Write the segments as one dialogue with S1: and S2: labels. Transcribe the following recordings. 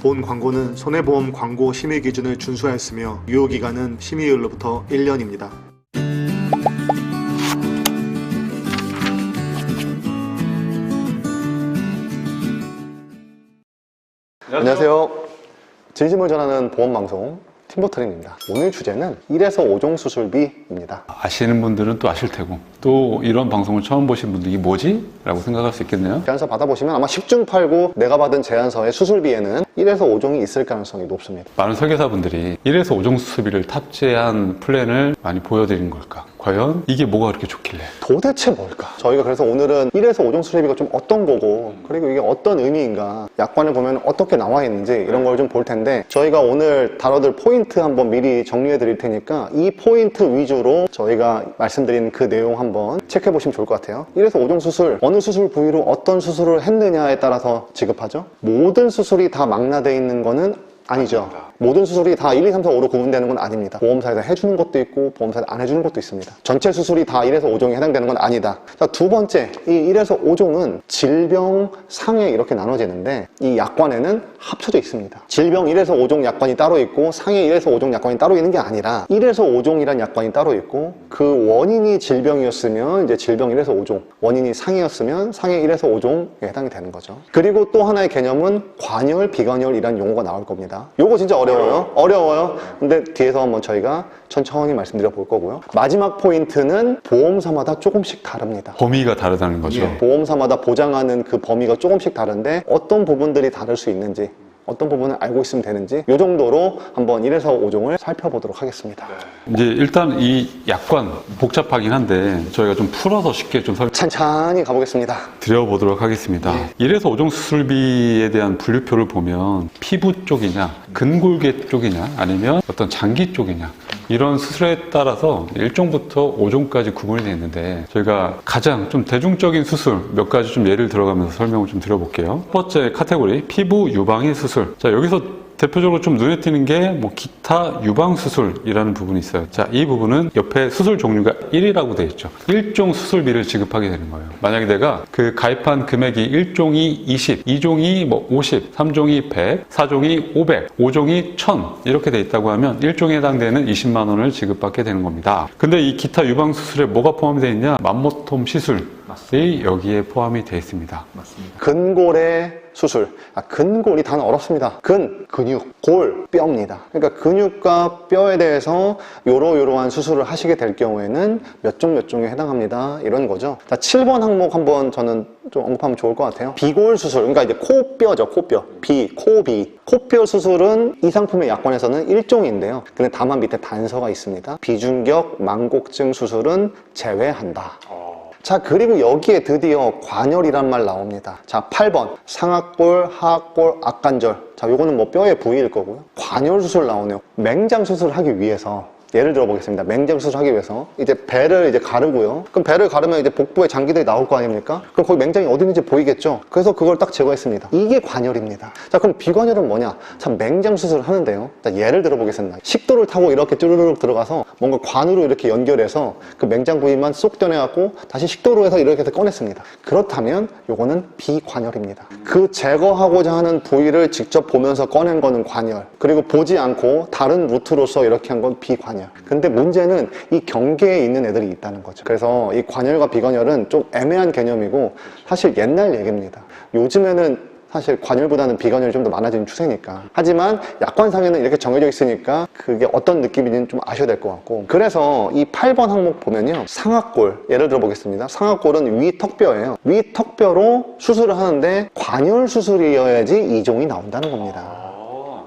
S1: 본 광고는 손해보험 광고 심의 기준을 준수하였으며 유효기간은 심의일로부터 1년입니다.
S2: 안녕하세요. 진심을 전하는 보험방송 팀버터링입니다. 오늘 주제는 1에서 5종 수술비입니다.
S3: 아시는 분들은 또 아실 테고 또 이런 방송을 처음 보신 분들 이게 뭐지? 라고 생각할 수 있겠네요
S2: 제안서 받아보시면 아마 10중 8구 내가 받은 제안서의 수술비에는 1에서 5종이 있을 가능성이 높습니다.
S3: 많은 설계사분들이 1에서 5종 수술비를 탑재한 플랜을 많이 보여드리는 걸까? 과연 이게 뭐가 그렇게 좋길래?
S2: 도대체 뭘까? 저희가 그래서 오늘은 1에서 5종 수술비가 좀 어떤 거고 그리고 이게 어떤 의미인가 약관을 보면 어떻게 나와 있는지 이런 걸 좀 볼 텐데 저희가 오늘 다뤄들 포인트 한번 미리 정리해 드릴 테니까 이 포인트 위주로 저희가 말씀드린 그 내용 한번 체크해 보시면 좋을 것 같아요 1에서 5종 수술 어느 수술 부위로 어떤 수술을 했느냐에 따라서 지급하죠 모든 수술이 다 망라되어 있는 거는 아니죠. 모든 수술이 다 1, 2, 3, 4, 5로 구분되는 건 아닙니다. 보험사에서 해주는 것도 있고 보험사에서 안 해주는 것도 있습니다. 전체 수술이 다 1에서 5종에 해당되는 건 아니다. 자, 두 번째, 이 1에서 5종은 질병 상해 이렇게 나눠지는데 이 약관에는 합쳐져 있습니다. 질병 1에서 5종 약관이 따로 있고 상해 1에서 5종 약관이 따로 있는 게 아니라 1에서 5종이란 약관이 따로 있고 그 원인이 질병이었으면 이제 질병 1에서 5종, 원인이 상해였으면 상해 1에서 5종에 해당이 되는 거죠. 그리고 또 하나의 개념은 관열, 비관열이란 용어가 나올 겁니다. 요거 진짜 어려 워요. 어려워요. 근데 뒤에서 한번 저희가 천천히 말씀드려 볼 거고요. 마지막 포인트는 보험사마다 조금씩 다릅니다.
S3: 범위가 다르다는 거죠
S2: 예, 보험사마다 보장하는 그 범위가 조금씩 다른데 어떤 부분들이 다를 수 있는지 어떤 부분을 알고 있으면 되는지 이 정도로 한번 1에서 5종을 살펴보도록 하겠습니다.
S3: 이제 일단 이 약관 복잡하긴 한데 저희가 좀 풀어서 쉽게 좀 설명
S2: 찬찬히 가보겠습니다.
S3: 드려보도록 하겠습니다. 1에서 5종 수술비에 대한 분류표를 보면 피부 쪽이냐, 근골계 쪽이냐, 아니면 어떤 장기 쪽이냐, 이런 수술에 따라서 1종부터 5종까지 구분이 되어 있는데 저희가 가장 좀 대중적인 수술 몇 가지 좀 예를 들어가면서 설명을 좀 드려볼게요. 첫 번째 카테고리, 피부 유방의 수술. 자, 여기서 대표적으로 좀 눈에 띄는 게 뭐 기타 유방 수술이라는 부분이 있어요. 자, 이 부분은 옆에 수술 종류가 1이라고 되어 있죠. 1종 수술비를 지급하게 되는 거예요. 만약에 내가 그 가입한 금액이 1종이 20, 2종이 뭐 50, 3종이 100, 4종이 500, 5종이 1000 이렇게 돼 있다고 하면 1종에 해당되는 20만 원을 지급받게 되는 겁니다. 근데 이 기타 유방 수술에 뭐가 포함이 되어 있냐? 맘모톰 시술이 여기에 포함이 되어 있습니다.
S2: 근골의 수술. 아, 근골이 단어 어렵습니다. 근, 근육, 골, 뼈입니다. 그러니까 근육과 뼈에 대해서 요러요러한 수술을 하시게 될 경우에는 몇 종 몇 종에 해당합니다. 이런 거죠. 자, 7번 항목 한번 저는 좀 언급하면 좋을 것 같아요. 비골 수술. 그러니까 이제 코뼈죠, 코뼈. 비, 코비. 코뼈 수술은 이 상품의 약관에서는 1종인데요. 근데 다만 밑에 단서가 있습니다. 비중격 망곡증 수술은 제외한다. 자, 그리고 여기에 드디어 관열이란 말 나옵니다. 자, 8번. 상악골, 하악골, 악관절. 자, 요거는 뭐 뼈의 부위일 거고요. 관열 수술 나오네요. 맹장 수술을 하기 위해서 예를 들어 보겠습니다. 맹장 수술하기 위해서 이제 배를 이제 가르고요. 그럼 배를 가르면 이제 복부에 장기들이 나올 거 아닙니까? 그럼 거기 맹장이 어디 있는지 보이겠죠? 그래서 그걸 딱 제거했습니다. 이게 관열입니다. 자, 그럼 비관열은 뭐냐? 참 맹장 수술을 하는데요. 자, 예를 들어 보겠습니다. 식도를 타고 이렇게 쭈르륵 들어가서 뭔가 관으로 이렇게 연결해서 그 맹장 부위만 쏙 떼내갖고 다시 식도로 해서 이렇게 해서 꺼냈습니다. 그렇다면 요거는 비관열입니다. 그 제거하고자 하는 부위를 직접 보면서 꺼낸 거는 관열. 그리고 보지 않고 다른 루트로서 이렇게 한 건 비관열. 근데 문제는 이 경계에 있는 애들이 있다는 거죠. 그래서 이 관열과 비관열은 좀 애매한 개념이고 사실 옛날 얘기입니다. 요즘에는 사실 관열보다는 비관열이 좀 더 많아지는 추세니까. 하지만 약관상에는 이렇게 정해져 있으니까 그게 어떤 느낌인지는 좀 아셔야 될 것 같고. 그래서 이 8번 항목 보면요. 상악골. 예를 들어 보겠습니다. 상악골은 위 턱뼈예요. 위 턱뼈로 수술을 하는데 관열 수술이어야지 이종이 나온다는 겁니다.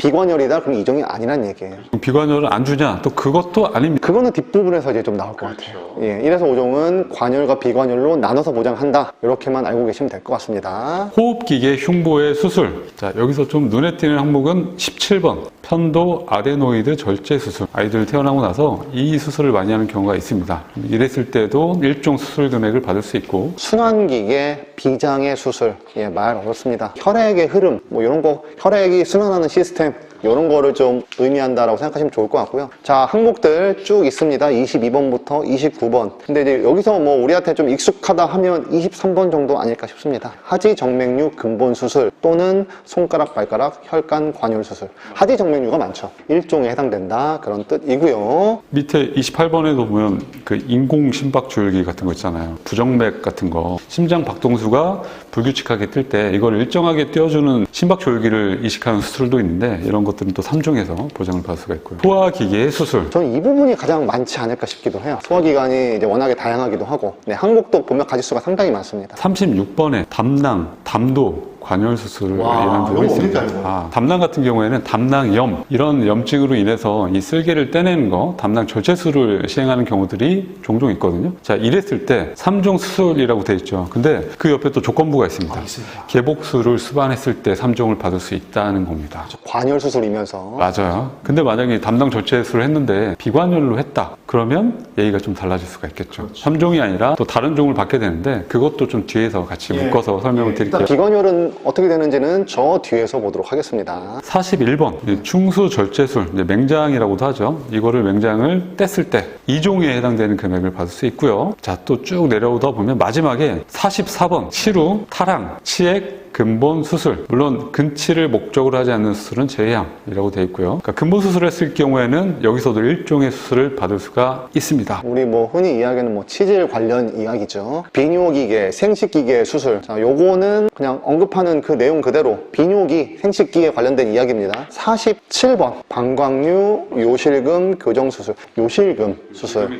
S2: 비관열이다? 그럼 이종이 아니란 얘기예요.
S3: 비관열은 안 주냐? 또 그것도 아닙니다.
S2: 그거는 뒷부분에서 이제 좀 나올 것 같아요. 예, 1에서 5종은 관열과 비관열로 나눠서 보장한다. 이렇게만 알고 계시면 될 것 같습니다.
S3: 호흡기계 흉부의 수술. 자, 여기서 좀 눈에 띄는 항목은 17번. 편도 아데노이드 절제 수술. 아이들 태어나고 나서 이 수술을 많이 하는 경우가 있습니다. 이랬을 때도 일종 수술 금액을 받을 수 있고,
S2: 순환기계 비장의 수술. 예, 말 어렵습니다. 혈액의 흐름, 뭐 이런 거, 혈액이 순환하는 시스템. 이런 거를 좀 의미한다라고 생각하시면 좋을 것 같고요. 자, 항목들 쭉 있습니다. 22번부터 29번. 근데 이제 여기서 뭐 우리한테 좀 익숙하다 하면 23번 정도 아닐까 싶습니다. 하지 정맥류 근본 수술 또는 손가락 발가락 혈관 관열 수술. 하지 정맥류가 많죠. 일종에 해당된다 그런 뜻이고요.
S3: 밑에 28번에도 보면 그 인공 심박 줄기 같은 거 있잖아요. 부정맥 같은 거. 심장 박동수가 불규칙하게 뛸 때 이걸 일정하게 띄워주는 심박 줄기를 이식하는 수술도 있는데 이런 것들은 또 3종에서 보장을 받을 수가 있고요. 소화기계 수술.
S2: 저는 이 부분이 가장 많지 않을까 싶기도 해요. 소화기관이 이제 워낙에 다양하기도 하고, 네, 항목도 보면 가지수가 상당히 많습니다.
S3: 36번에 담낭, 담도, 관열 수술
S1: 와,
S3: 부분이
S1: 이거
S3: 있습니다.
S1: 이거.
S3: 아, 담낭 같은 경우에는 담낭염 이런 염증으로 인해서 이 쓸개를 떼내는 거 담낭 절제술을 시행하는 경우들이 종종 있거든요. 자 이랬을 때 3종 수술이라고 돼 있죠. 근데 그 옆에 또 조건부가 있습니다.
S1: 아, 있습니다.
S3: 개복수를 수반했을 때 3종을 받을 수 있다는 겁니다.
S2: 관열 수술이면서
S3: 맞아요. 근데 만약에 담당 절제술을 했는데 비관열로 했다. 그러면 얘기가 좀 달라질 수가 있겠죠. 삼 3종이 아니라 또 다른 종을 받게 되는데 그것도 좀 뒤에서 같이
S1: 예.
S3: 묶어서 설명을
S1: 예.
S3: 드릴게요.
S2: 비관열은 어떻게 되는지는 저 뒤에서 보도록 하겠습니다.
S3: 41번 충수 절제술 이제 맹장이라고도 하죠. 이거를 맹장을 뗐을 때 2종에 해당되는 금액을 받을 수 있고요. 자 또 쭉 내려오다 보면 마지막에 44번 치루, 타랑, 치액, 근본 수술. 물론 근치를 목적으로 하지 않는 수술은 제외함이라고 되어 있고요. 그러니까 근본 수술을 했을 경우에는 여기서도 일종의 수술을 받을 수가 있습니다.
S2: 우리 뭐 흔히 이야기하는 뭐 치질 관련 이야기죠. 비뇨기계, 생식기계 수술. 자, 요거는 그냥 언급하는 그 내용 그대로 비뇨기, 생식기에 관련된 이야기입니다. 47번 방광류, 요실금 교정 수술. 요실금 수술.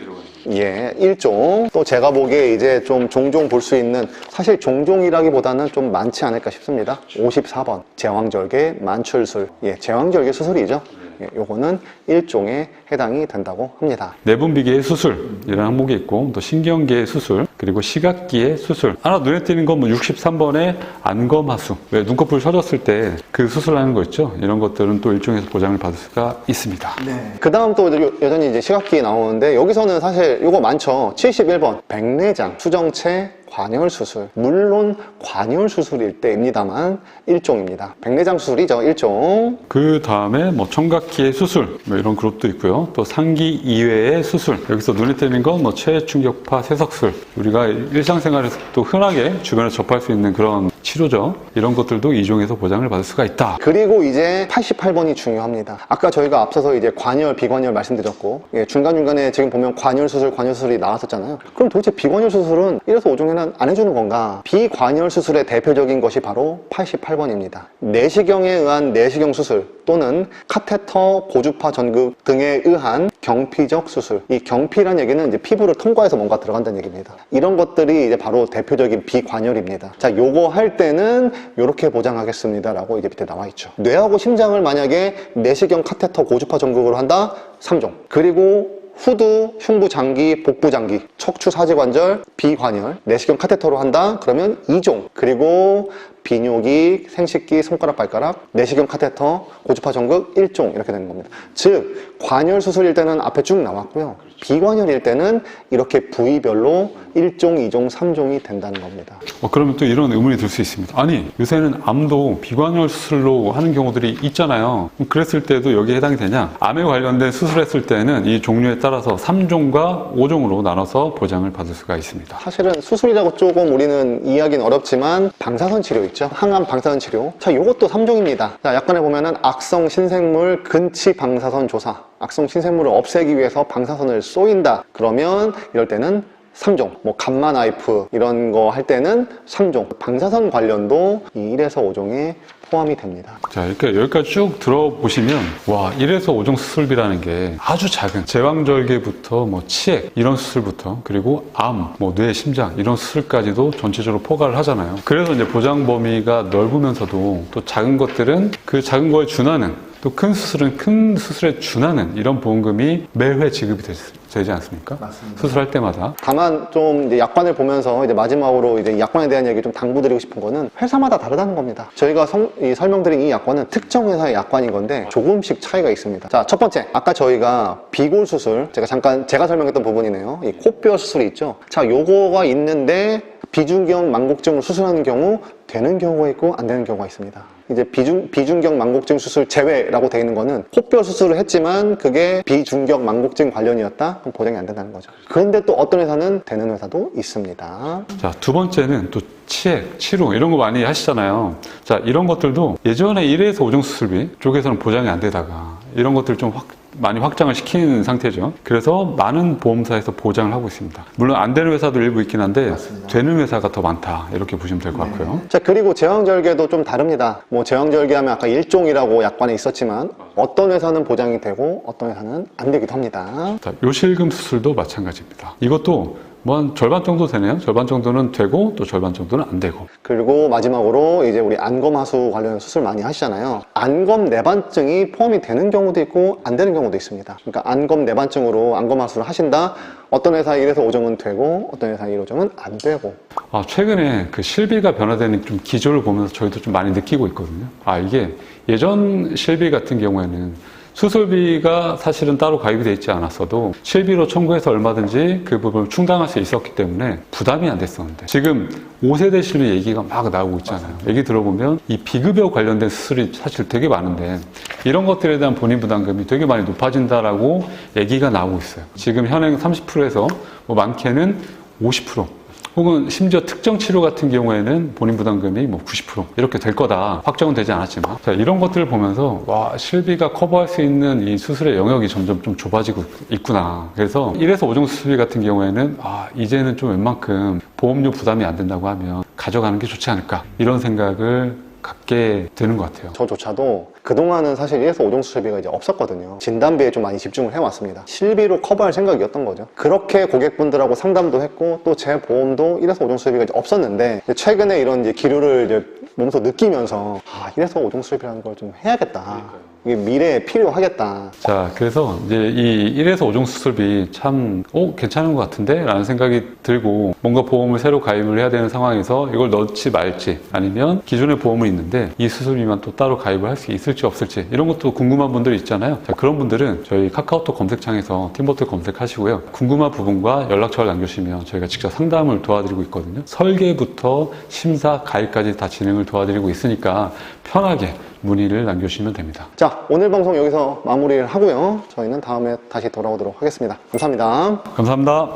S2: 예, 일종. 또 제가 보기에 이제 좀 종종 볼 수 있는 사실 종종이라기보다는 좀 많지 않을까 싶습니다. 54번 제왕절개 만출술. 예, 제왕절개 수술이죠. 예, 요거는 일종에 해당이 된다고 합니다.
S3: 내분비계의 수술 이런 항목이 있고 또 신경계의 수술 그리고 시각기의 수술 하나 눈에 띄는 건 뭐 63번의 안검하수 왜 눈꺼풀 쳐졌을 때 그 수술하는 거 있죠 이런 것들은 또 일종에서 보장을 받을 수가 있습니다
S1: 네.
S2: 그 다음 또 여- 여전히 이제 시각기 나오는데 여기서는 사실 요거 많죠. 71번 백내장 수정체 관열 수술. 물론 관열 수술일 때입니다만 일종입니다. 백내장 수술이죠. 일종.
S3: 그 다음에 뭐 청각기의 수술 뭐 이런 그룹도 있고요 또 상기 이외의 수술 여기서 눈에 띄는 건뭐 체충격파 세석술 우리가 일상생활에서 또 흔하게 주변에서 접할 수 있는 그런 치료죠 이런 것들도 이종에서 보장을 받을 수가 있다
S2: 그리고 이제 88번이 중요합니다. 아까 저희가 앞서서 이제 관열, 비관열 말씀드렸고, 예, 중간중간에 지금 보면 관열 수술, 관열 수술이 나왔었잖아요. 그럼 도대체 비관열 수술은 1에서 5종에는 안 해주는 건가? 비관열 수술의 대표적인 것이 바로 88번입니다. 내시경에 의한 내시경 수술 또는 카테터, 고주파 전극 등에 의한 경피적 수술. 이 경피란 얘기는 이제 피부를 통과해서 뭔가 들어간다는 얘기입니다. 이런 것들이 이제 바로 대표적인 비관열입니다. 자, 요거 할 때는 요렇게 보장하겠습니다라고 이제 밑에 나와 있죠. 뇌하고 심장을 만약에 내시경 카테터 고주파 전극으로 한다? 3종. 그리고 후두, 흉부 장기, 복부 장기, 척추 사지관절, 비관열, 내시경 카테터로 한다? 그러면 2종. 그리고 비뇨기, 생식기, 손가락, 발가락, 내시경 카테터, 고주파 전극 1종 이렇게 되는 겁니다. 즉 관열 수술일 때는 앞에 쭉 나왔고요. 비관열일 때는 이렇게 부위별로 1종, 2종, 3종이 된다는 겁니다.
S3: 어, 그러면 또 이런 의문이 들 수 있습니다. 아니, 요새는 암도 비관열 수술로 하는 경우들이 있잖아요. 그랬을 때도 여기에 해당이 되냐? 암에 관련된 수술했을 때는 이 종류에 따라서 3종과 5종으로 나눠서 보장을 받을 수가 있습니다.
S2: 사실은 수술이라고 조금 우리는 이해하기는 어렵지만 방사선 치료 있죠. 항암 방사선 치료. 자, 요것도 3종입니다. 자, 약관에 보면은 악성 신생물 근치 방사선 조사. 악성 신생물을 없애기 위해서 방사선을 쏘인다. 그러면 이럴 때는 3종. 뭐 감마 나이프 이런 거 할 때는 3종. 방사선 관련도 이 1에서 5종에 포함이 됩니다.
S3: 자, 이렇게 여기까지 쭉 들어보시면, 와, 1에서 5종 수술비라는 게 아주 작은 제왕절개부터 뭐 치액, 이런 수술부터, 그리고 암, 뭐 뇌, 심장, 이런 수술까지도 전체적으로 포괄을 하잖아요. 그래서 이제 보장 범위가 넓으면서도 또 작은 것들은 그 작은 거에 준하는 또 큰 수술은 큰 수술에 준하는 이런 보험금이 매회 지급이 되, 지 않습니까?
S1: 맞습니다.
S3: 수술할 때마다.
S2: 다만 좀 이제 약관을 보면서 이제 마지막으로 이제 약관에 대한 얘기 좀 당부드리고 싶은 거는 회사마다 다르다는 겁니다. 저희가 성- 이 설명드린 이 약관은 특정 회사의 약관인 건데 조금씩 차이가 있습니다. 자, 첫 번째. 아까 저희가 비골 수술, 제가 잠깐 제가 설명했던 부분이네요. 이 코뼈 수술이 있죠. 자, 요거가 있는데 비중경 망곡증을 수술하는 경우 되는 경우가 있고 안 되는 경우가 있습니다. 이제 비중, 비중격 망곡증 수술 제외라고 돼 있는 거는 코뼈 수술을 했지만 그게 비중격 망곡증 관련이었다? 그럼 보장이 안 된다는 거죠. 그런데 또 어떤 회사는 되는 회사도 있습니다.
S3: 자, 두 번째는 또 치액, 치료 이런 거 많이 하시잖아요. 자, 이런 것들도 예전에 1회에서 5종 수술비 쪽에서는 보장이 안 되다가 이런 것들 좀 확, 많이 확장을 시킨 상태죠. 그래서 많은 보험사에서 보장을 하고 있습니다. 물론 안 되는 회사도 일부 있긴 한데 되는 회사가 더 많다. 이렇게 보시면 될 것 같고요.
S2: 자, 그리고 제왕절개도 좀 다릅니다. 뭐 제왕절개 하면 아까 일종이라고 약관에 있었지만 어떤 회사는 보장이 되고 어떤 회사는 안 되기도 합니다.
S3: 자, 요실금 수술도 마찬가지입니다. 이것도 뭐 한 절반 정도 되네요. 절반 정도는 되고 또 절반 정도는 안 되고.
S2: 그리고 마지막으로 이제 우리 안검하수 관련 수술 많이 하시잖아요. 안검 내반증이 포함이 되는 경우도 있고 안 되는 경우도 있습니다. 그러니까 안검 내반증으로 안검하수를 하신다. 어떤 회사 1에서 5종은 되고 어떤 회사 1, 5종은 안 되고.
S3: 아, 최근에 그 실비가 변화되는 좀 기조를 보면서 저희도 좀 많이 느끼고 있거든요. 아, 이게 예전 실비 같은 경우에는 수술비가 사실은 따로 가입이 돼 있지 않았어도 실비로 청구해서 얼마든지 그 부분을 충당할 수 있었기 때문에 부담이 안 됐었는데 지금 5세대 실비 얘기가 막 나오고 있잖아요. 얘기 들어보면 이 비급여 관련된 수술이 사실 되게 많은데 이런 것들에 대한 본인 부담금이 되게 많이 높아진다라고 얘기가 나오고 있어요. 지금 현행 30%에서 뭐 많게는 50% 혹은 심지어 특정 치료 같은 경우에는 본인 부담금이 뭐 90% 이렇게 될 거다. 확정은 되지 않았지만. 자, 이런 것들을 보면서 와 실비가 커버할 수 있는 이 수술의 영역이 점점 좀 좁아지고 있구나. 그래서 1에서 5종 수술비 같은 경우에는 아 이제는 좀 웬만큼 보험료 부담이 안 된다고 하면 가져가는 게 좋지 않을까. 이런 생각을 갖게 되는 것 같아요
S2: 저조차도 그동안은 사실 1에서 5종 수술비가 이제 없었거든요. 진단비에 좀 많이 집중을 해왔습니다. 실비로 커버할 생각이었던 거죠. 그렇게 고객분들하고 상담도 했고 또 제 보험도 1에서 5종 수술비가 이제 없었는데 이제 최근에 이런 이제 기류를 이제 몸소 느끼면서 아, 1에서 5종 수술비라는 걸 좀 해야겠다. 이게 미래에 필요하겠다.
S3: 자, 그래서 이제 이 1에서 5종 수술비 참, 어, 괜찮은 것 같은데? 라는 생각이 들고 뭔가 보험을 새로 가입을 해야 되는 상황에서 이걸 넣지 말지 아니면 기존에 보험은 있는데 이 수술비만 또 따로 가입을 할 수 있을지 없을지 이런 것도 궁금한 분들 있잖아요. 자, 그런 분들은 저희 카카오톡 검색창에서 팀버트 검색하시고요. 궁금한 부분과 연락처를 남겨주시면 저희가 직접 상담을 도와드리고 있거든요. 설계부터 심사, 가입까지 다 진행을 도와드리고 있으니까 편하게 문의를 남겨주시면 됩니다.
S2: 자, 오늘 방송 여기서 마무리를 하고요. 저희는 다음에 다시 돌아오도록 하겠습니다. 감사합니다.
S3: 감사합니다.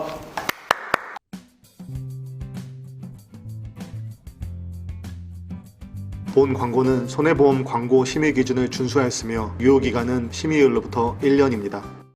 S1: 본 광고는 손해보험 광고 심의 기준을 준수하였으며 유효기간은 심의일로부터 1년입니다.